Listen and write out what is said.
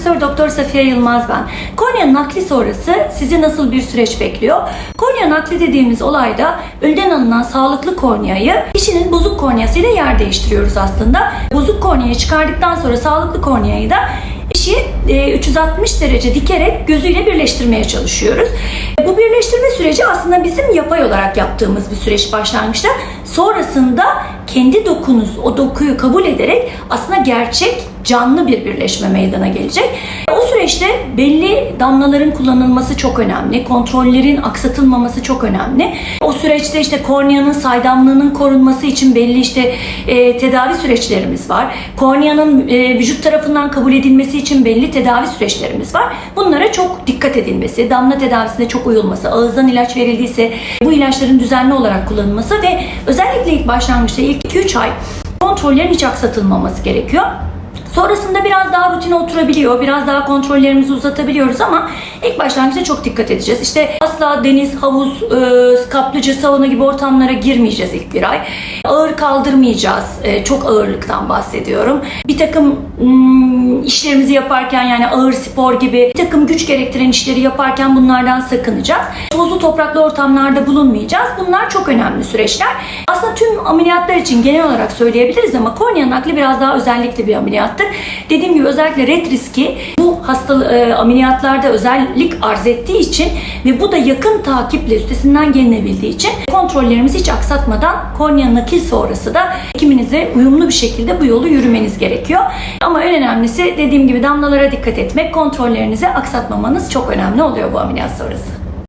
Profesör Doktor Safiye Yılmaz ben. Kornea nakli sonrası sizi nasıl bir süreç bekliyor? Kornea nakli dediğimiz olayda ölüden alınan sağlıklı korneayı kişinin bozuk korneasıyla yer değiştiriyoruz aslında. Bozuk korneayı çıkardıktan sonra sağlıklı korneayı da kişi e, 360 derece dikerek gözüyle birleştirmeye çalışıyoruz. Bu birleştirme süreci aslında bizim yapay olarak yaptığımız bir süreç başlangıçta. Sonrasında kendi dokunuz o dokuyu kabul ederek aslında gerçek canlı bir birleşme meydana gelecek. O süreçte belli damlaların kullanılması çok önemli. Kontrollerin aksatılmaması çok önemli. O süreçte işte korneanın saydamlığının korunması için belli işte e, tedavi süreçlerimiz var. Korneanın e, vücut tarafından kabul edilmesi için belli tedavi süreçlerimiz var. Bunlara çok dikkat edilmesi, damla tedavisine çok uyulması, ağızdan ilaç verildiyse bu ilaçların düzenli olarak kullanılması ve özellikle ilk başlangıçta ilk 2-3 ay kontrollerin hiç aksatılmaması gerekiyor. Sonrasında biraz daha rutine oturabiliyor, biraz daha kontrollerimizi uzatabiliyoruz ama ilk başlangıçta çok dikkat edeceğiz. İşte asla deniz, havuz, e, kaplıca, sauna gibi ortamlara girmeyeceğiz ilk bir ay. Ağır kaldırmayacağız, e, çok ağırlıktan bahsediyorum. Bir takım mm, işlerimizi yaparken yani ağır spor gibi bir takım güç gerektiren işleri yaparken bunlardan sakınacağız. Tozlu topraklı ortamlarda bulunmayacağız. Bunlar çok önemli süreçler. Aslında tüm ameliyatlar için genel olarak söyleyebiliriz ama kornea nakli biraz daha özellikli bir ameliyattır. Dediğim gibi özellikle ret riski bu hasta e, ameliyatlarda özellik arz ettiği için ve bu da yakın takiple üstesinden gelinebildiği için kontrollerimizi hiç aksatmadan kornea nakil sonrası da hekiminize uyumlu bir şekilde bu yolu yürümeniz gerekiyor. Ama en önemlisi dediğim gibi damlalara dikkat etmek, kontrollerinizi aksatmamanız çok önemli oluyor bu ameliyat sonrası.